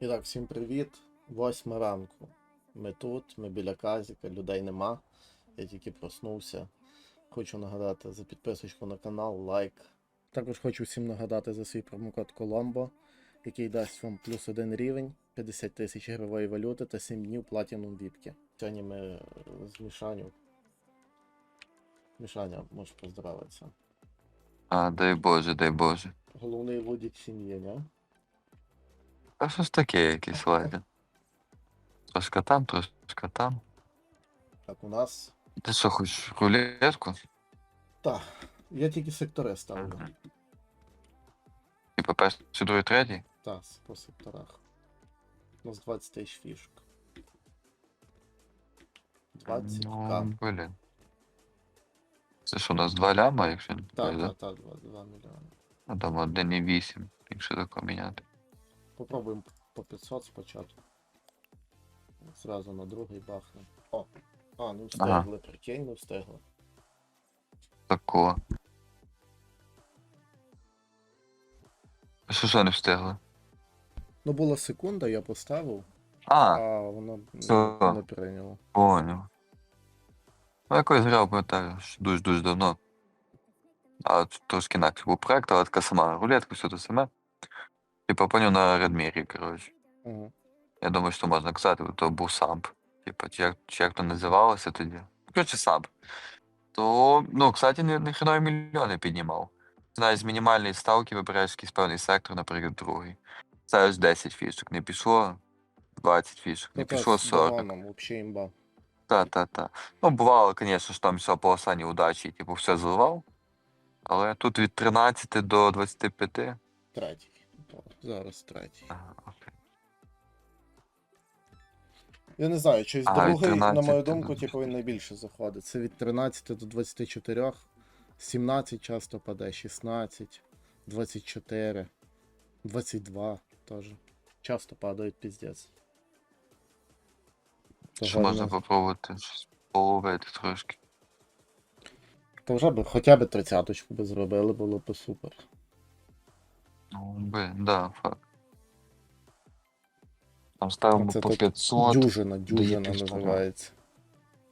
І так, всім привіт. Восьма ранку. Ми тут, ми біля Казіка, людей нема. Я тільки проснувся. Хочу нагадати за підписочку на канал, лайк. Також хочу всім нагадати за свій промокод Коломбо, який дасть вам плюс один рівень, 50 тисяч ігрової валюти та 7 днів платінум віпки. Сьогодні ми е, з Мішаню. Мішаня, можеш поздоровитися. А, дай Боже, дай Боже. Головний лудік сім'ї, не? А що ж таке якийсь ладно? Трошка там, трошка там. Так, у нас. Ти що, хочеш рулетку? Так, я тільки сектори ставлю. І перший, другий, третій? Так, по секторах. У нас 20 тисяч фішок. 20 Ну, блін. Це що, у нас два ляма, якщо не Так, так, так, 2, 2 мільйони. А там 1,8, якщо тако міняти. Попробуємо по 500 спочатку. Зразу на другий бахнемо. О! А, не встигли, Ага. прикинь, не встигли. Тако. А що ж не встигли? Ну, була секунда, я поставив, А, а воно Все. не, прийняло. поняв. Ну, якось грав, пам'ятаю, що дуже-дуже давно. А от трошки інакше був проект, але така сама рулетка, все те саме. Типа поняв на Редмірі, коротше. Угу. Я думаю, що можна казати, то був самп. Типа, чи як, чи як то називалося тоді? Коротше, самп. То, ну, кстати, не, не хренові мільйони піднімав. Знаєш, з мінімальної ставки вибираєш якийсь певний сектор, наприклад, другий. Ставиш 10 фішок, не пішло 20 фішок, не пішло 40. Взагалі імба. Та, та, та. Ну, бувало, звісно, що там все по останній удачі, типу, все зливав. Але тут від 13 до 25. Третій. Зараз третій. Ага, окей. Я не знаю, чи з А, від другий, на 13 мою до думку, типу, він найбільше заходить. Це від 13 до 24, 17 часто паде, 16, 24, 22 теж. Часто падають піздець. Що Того можна не- попробувати щось половити трошки. То вже би хоча б тридцяточку би зробили, було б супер. Ну, блин, да, факт. Там ставимо Це по тут 500. Дюжина, дюжина півтора. називається.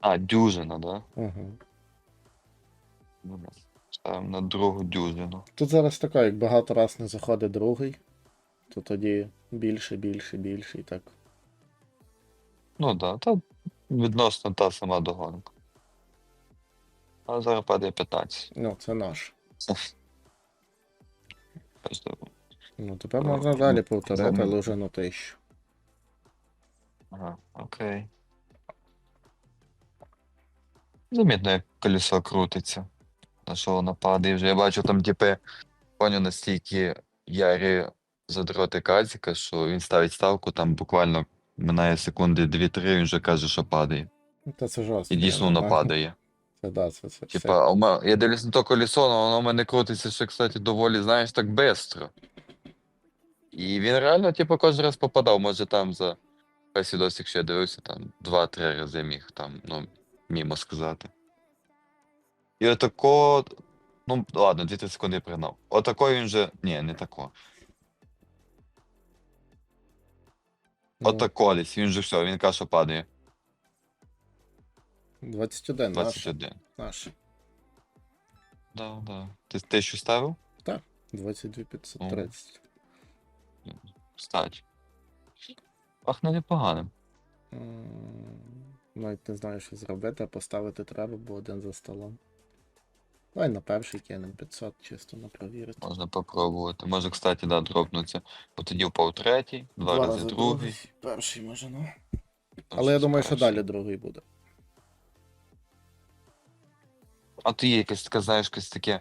А, дюжина, да? Угу. Ну, да. Ставимо на другу дюжину. Тут зараз така, як багато раз не заходить другий, то тоді більше, більше, більше і так. Ну да, та відносно та сама догонка. А зараз падає 15. Ну, це наш. Просто- Ну, тепер можна ну, далі повторити, ну, але вже на тисячу. Ага, окей. Замітно, як колесо крутиться. На що воно падає вже. Я бачу там, типи, поняв настільки ярі задроти казіка, що він ставить ставку, там буквально минає секунди 2-3, він вже каже, що падає. Та це жорстко. І дійсно воно падає. Це да, це, це. Типа, у мене, я дивлюсь на то колесо, але воно в мене крутиться ще, кстати, доволі, знаєш, так бистро. І він реально, типу, кожен раз попадав, може там за весь відосик, що я дивився, там 2-3 рази міг там, ну, мімо сказати. І отако. Ну, ладно, 2-3 секунди я пригнав. Отако він же. Ні, не тако. Ну, Отако десь, він же все, він каже, що падає. 21, наш. 21. Наш. Да, да. Ти тисячу ставив? 22 530. Кстати. Пахне непоганим. Навіть не знаю, що зробити, а поставити треба, бо один за столом. Давай на перший кинемо 500 чисто на провірити. Можна попробувати. Може, кстати, да, дропнуться. Бо тоді впав третій, два, рази, другий. Перший може, ну. Але я думаю, що далі другий буде. А то є якесь таке, знаєш, якесь таке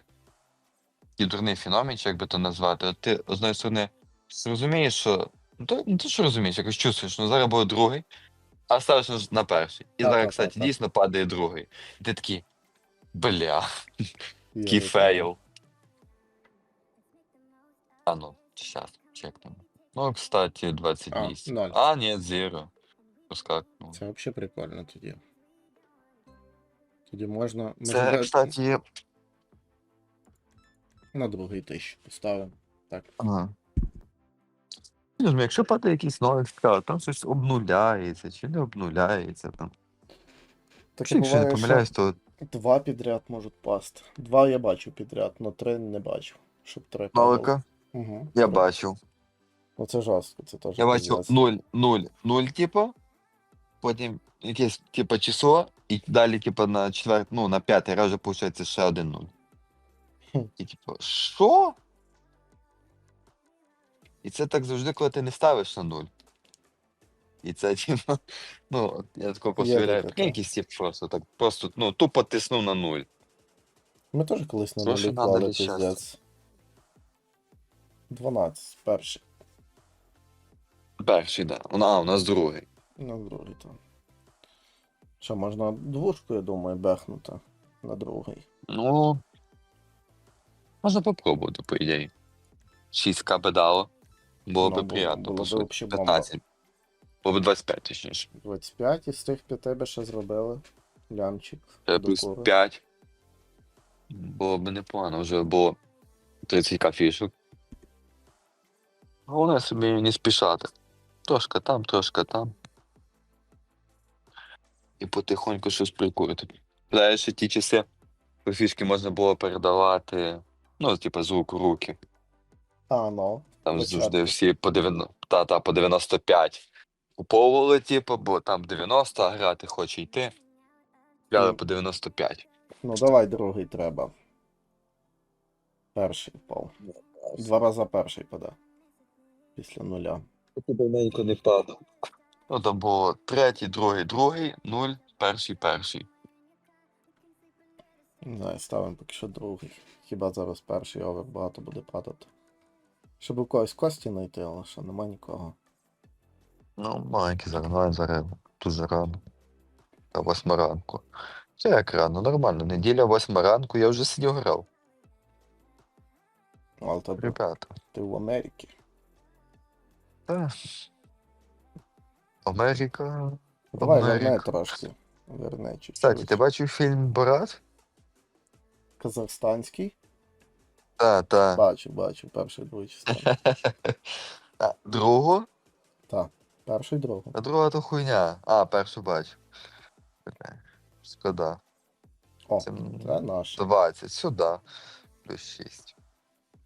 такий дурний феномен, чи як би то назвати. От ти, з одної сторони, розумієш, що. Ну, то, ну, то що розумієш, якось чувствуєш, ну зараз буде другий, а ставиш на, на перший. І зараз, Так, так, кстати, так, так. дійсно падає другий. І ти такий. Бля, який таке. фейл. А ну, щас, чекнемо. Ну, кстати, 28. ноль. А, ні, зіро. Це взагалі прикольно тоді. Тоді можна. Це, кстати, на другий тисяч поставимо. Так. Ага. Якщо падає якийсь новий вклад, там щось обнуляється чи не обнуляється там. Таке Якщо не помиляюсь, то два підряд можуть пасти. Два я бачу підряд, але три не бачу. Щоб три. Малика Угу. я бачив. Оце жорстко, це теж. Я бачив пиздець. 0, 0, 0, типу, потім якесь, типу, число, і далі, типу, на четвер... ну, на п'ятий раз вже виходить ще один 0. І типу, що? І це так завжди, коли ти не ставиш на 0. І це, типу, ну, я такого так. якийсь тип просто так, просто, ну, тупо тиснув на 0. Ми теж колись на нулі клали для 12, перший. Перший, да. Ну, А, у нас другий. На другий там. Що, можна двушку, я думаю, бехнути на другий. Ну, можна попробувати, по ідеї. 6к би дало. Було Ну, би приємно, було вообще бомба. 15. Було б 25, точніше. 25 із тих п'яти би ще зробили. Лямчик. Е, Плюс 5. Було б непогано, вже було 30к фішок. Головне собі не спішати. Трошки там, трошки там. І потихоньку щось прикурити. Знаєш, ще ті часи, фішки можна було передавати, ну, типу, з рук у руки. А, ну. Там завжди всі по 90, та, та, по 95 куповували, типу, бо там 90, а грати хоче йти. Грали Ну. по 95. Ну давай другий треба. Перший впав. Два рази перший паде. Після нуля. Давненько не падав. Ну, там було третій, другий, другий, нуль, перший, перший. Не знаю, ставимо поки що другий. Хіба зараз перший овер багато буде падати. Щоб у когось кості знайти, але що нема нікого. Ну, маленький зараз, ну, зараз дуже рано. Та восьма ранку. Це як рано, нормально. Неділя, восьма ранку, я вже сидів грав. Ну, Але то Ребята. ти в Америці. Та. Америка. Давай Америка. верне трошки. Верне чуть-чуть. Кстати, ти бачив фільм Борат? Казахстанський? Так, так. Бачу, бачу, перший другий частина. Другу? Так, перший другий. А друга то хуйня. А, першу бачу. Шкода. О, Це це наш. 20. Сюди. Плюс 6.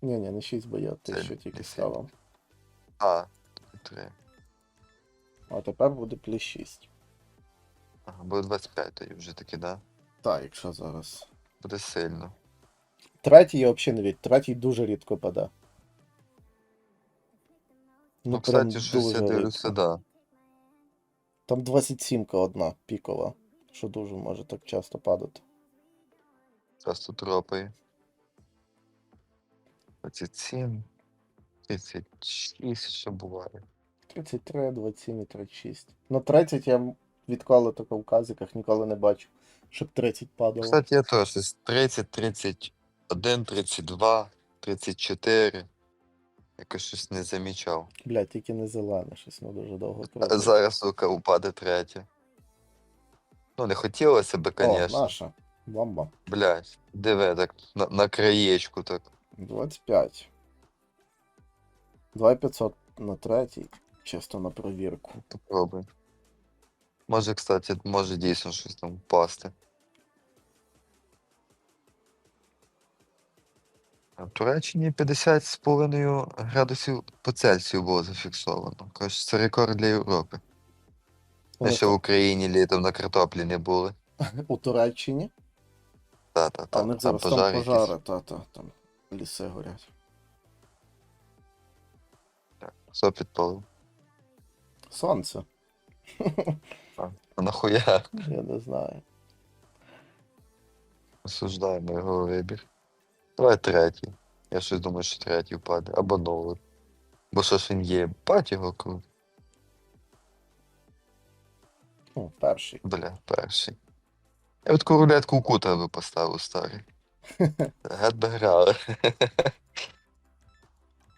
Ні, ні, не 6, бо я ти що тільки ставив. А, 3. А тепер буде плюс 6. Ага, буде 25 тоді вже таки, да? Так, якщо зараз. Буде сильно. Третій я взагалі не від. Третій дуже рідко паде. Ну, прям кстати, щось я дуже дивлюся, рідко. да. Там 27 одна пікова, що дуже може так часто падати. Часто тропає. 27. 36 ще буває. 33, 27 і 36. Ну 30 я відколи тако в казиках ніколи не бачу, щоб 30 падало. Кстати, я теж щось 30, 31, 32, 34. Якось щось не замічав. Блядь, тільки не зелене, щось не дуже довго А зараз, сука, упаде третє. Ну, не хотілося би, О, звісно. наша. Бомба. Блядь, диви, так на, на краєчку так. 25. 2500 на третій. Чисто на провірку. Попробуй. Може, кстати, може дійсно щось там впасти. А В Туреччині 50,5 градусів по Цельсію було зафіксовано. Коротше, це рекорд для Європи. Ми ще в Україні літом на картоплі не були. У Туреччині. Та, та, А та, в них там зараз там пожари якісь. та-та, там ліси горять. Хто підпалив? Сонце. А нахуя? Я не знаю. Осуждаємо його вибір. Давай третій. Я щось думаю, що третій впаде. Або новий. Бо що ж він є? Бать його крут. Ну, перший. Бля, перший. Я от таку рулетку у кута би поставив старий. Гет би грали.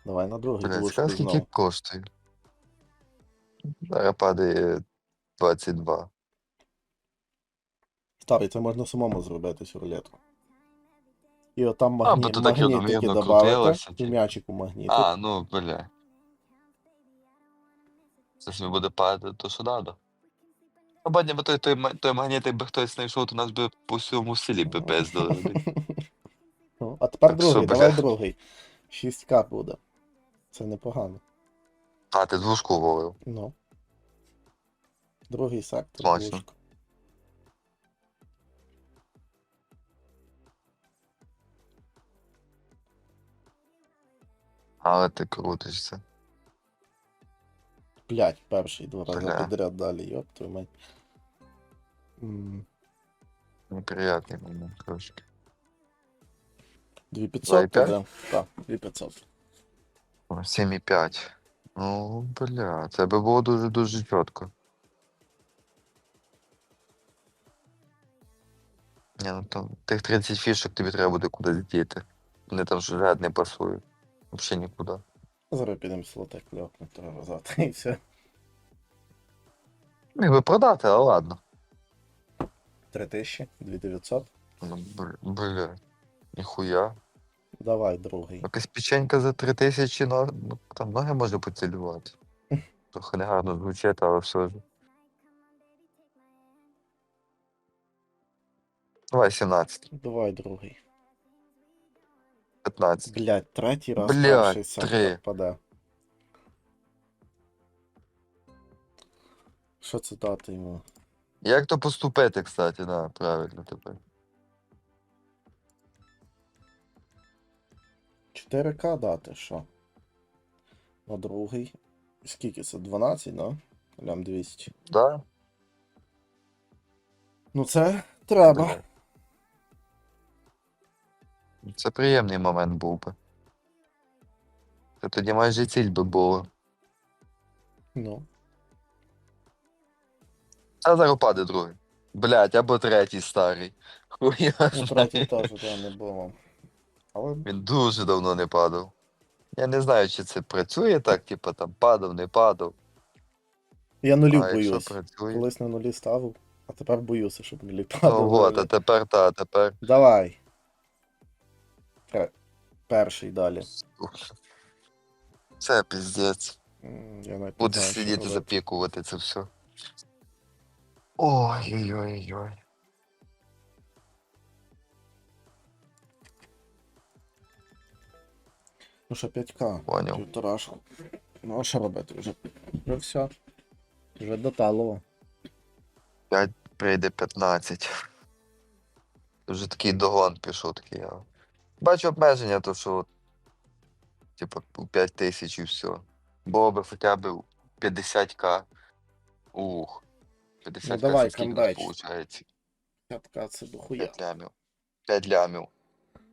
Давай на другий Бля, цікаво, скільки коштує. Зараз падає 22. Старий, це можна самому зробити цю рулетку. І отам А, магні... бо то так магнітики рівномірно додавати, крутилося, і типу. м'ячик у магнітик. А, ну, бля. Це собі буде падати, то що надо. А бадня би той, той, ма- той магнітик би хтось знайшов, то нас би по всьому селі би пиздили. Ну, А тепер Так, другий, що, давай бля? другий. 6к буде. Це непогано. А, ти двушку вовив. Ну. Другий сектор. Двушка. Але ти крутишся. Блять, перший два рази підряд далі, йоп твою мать. М, Неприятний момент трошки. 2500 2,5? Так, 2500. 7,5. Ну, бля, це би було дуже-дуже чітко. Ні, ну там тих 30 фішок тобі треба буде кудись діти. Вони там сюжет не пасують. Взагалі нікуди. Зараз підемо слотек льопне треба завтра і все. Міг би продати, але ладно. 3000, 2900. Ну, бля, бля. Ніхуя. Давай, другий. Якась печенька за 3000, ну, ну там ноги може поцілювати. Трохи негарно звучить, але все ж. Давай 17, Давай, другий. 15. Блять, третій раз Блядь, перший три. Що це дати йому? Як то поступити, кстати, да, правильно тепер. 4К дати, що? На другий. Скільки це? 12, да? Лям 200. Да? Ну це треба. Це приємний момент був би. Це тоді майже ціль би було. Ну. А зараз паде другий. Блять, або третій старий. Хуя. Ну, третій теж да, не було. Але Він дуже давно не падав. Я не знаю, чи це працює так, типу там падав, не падав. я нулів а якщо боюсь. працює. Колись на нулі ставив, а тепер боюся, щоб нулі падали. Ну от, а тепер та, тепер. Давай. Пе- Перший далі. Це піздець. М, Я навіть не Буде знаю, що сидіти робити. запікувати це все. Ой-ой-ой-ой. Ну що, 5К. Поняв. Півторашку. Ну а що робити? Вже, вже все. Вже доталово. Прийде 15. Вже такий догон пішов такий. Я... Бачу обмеження, то що. от, Типа у 5 тисяч і все. Було би хоча б 50к. Ух. 50к Ну, давай, це виходить? 5К це дохуя. 5 лямів. 5 лямів.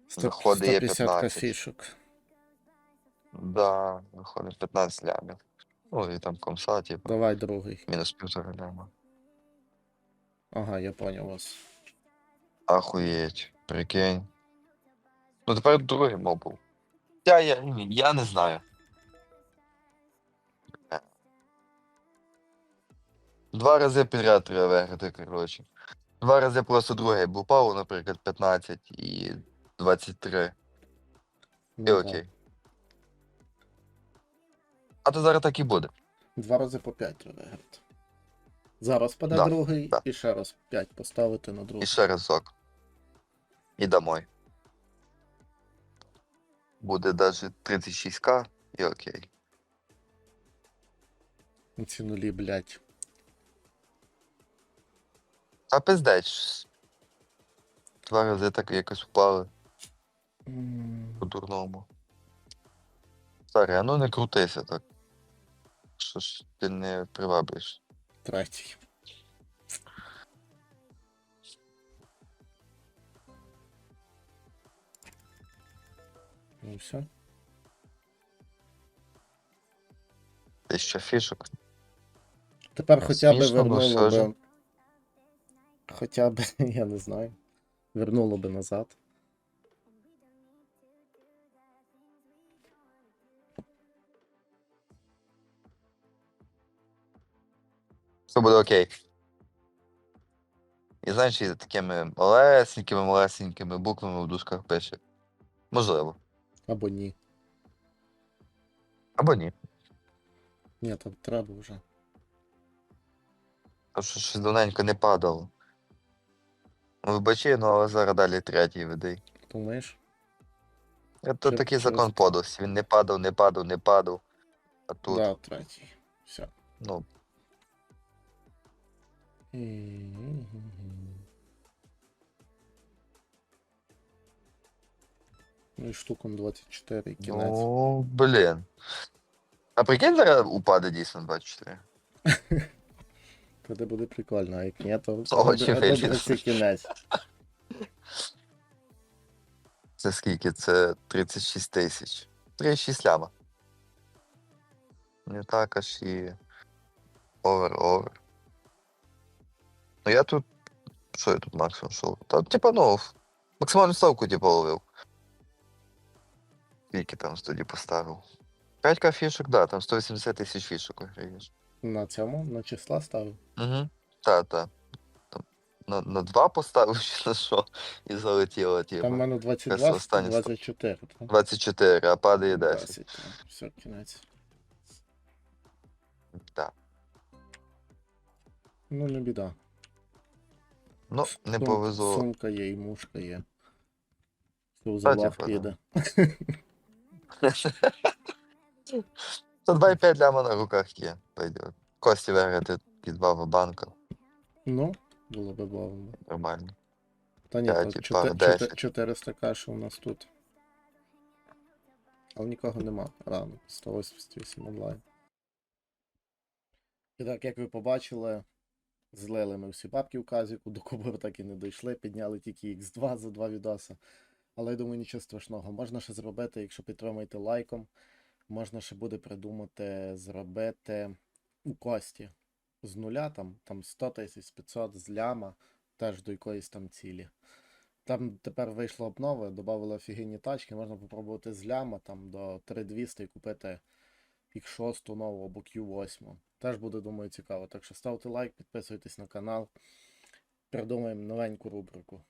Сто- Доходи є 150 15. фішок. Да, виходить 15 лямів. Ну і там комса, типу, Давай другий. мінус півтора ляма. Ага, я понял вас. Ахуєть, прикинь. Ну тепер другий мов був. Я, я, я не знаю. Два рази підряд треба виграти, коротше. Два рази просто другий був пау, наприклад, 15 і 23. І Ну, окей. А то зараз так і буде. Два рази по 5 треба виграти. Зараз паде Да, другий да. і ще раз 5 поставити на другий. І ще разок. І домой. Буде даже 36к і окей. Ці нулі, блядь. А пиздець. Два рази так якось впали М, по-дурному. Старий, а ну не крутися так. Що ж ти не приваблюєш? Третій. Ну все. Тисяча фішок. Тепер Ну, хоча б ну, вернуло би. Хоча б, я не знаю. Вернуло би назад. Все буде окей. І знаєш, і такими малесенькими, малесенькими буквами в дужках пише. Можливо. Або ні. Або ні. Ні, там треба вже. А що щось давненько не падало. Ну, Вибачи, ну але зараз далі третій видай. Думаєш? Це Що- такий закон за- подості. Він не падав, не падав, не падав. А тут, Да, третій. Все. ну, Ну і штуком 24 і кінець. ну, блін. А прикинь, зараз упаде дійсно 24. Тоді буде прикольно, а як ні, то добре, кінець. Це скільки? Це 36 тисяч. 36 ляма. Не так аж і. Овер-овер. Ну я тут. Що я тут максимум шов? Та, типа, ну, максимальну ставку, типу, ловив. Скільки там тоді поставив? 5к фішок, да, там 180 тисяч фішок виграєш. На цьому, на числа ставив. Угу. Та, та. Там На, на 2 поставив чи на що? І залетіло, Там в типу. мене 22, останнє 24. так? 24, а падає 10. 10. так. Все, кінець. Так. Ну, не біда. Ну, не повезло. Сумка є і мушка є. Все у Та, йде. Та 2,5 ляма на руках є. Пойдет. Кості виграти під два банка. Ну, було би бавно. Нормально. Та ні, П'ять то і пара чотир- десять. 400 каші у нас тут. Але нікого нема. Рано. 188 онлайн. І так, як ви побачили, злили ми всі бабки в казіку, до кубер так і не дійшли, підняли тільки X2 за два відоси. Але я думаю, нічого страшного. Можна ще зробити, якщо підтримуєте лайком, можна ще буде придумати зробити у кості з нуля, там, там 100 тисяч, 500 з ляма, теж до якоїсь там цілі. Там тепер вийшла обнова, додали офігенні тачки, можна попробувати з ляма там до 3200 і купити X6 нову або Q8. Теж буде, думаю, цікаво. Так що ставте лайк, підписуйтесь на канал. Придумаємо новеньку рубрику.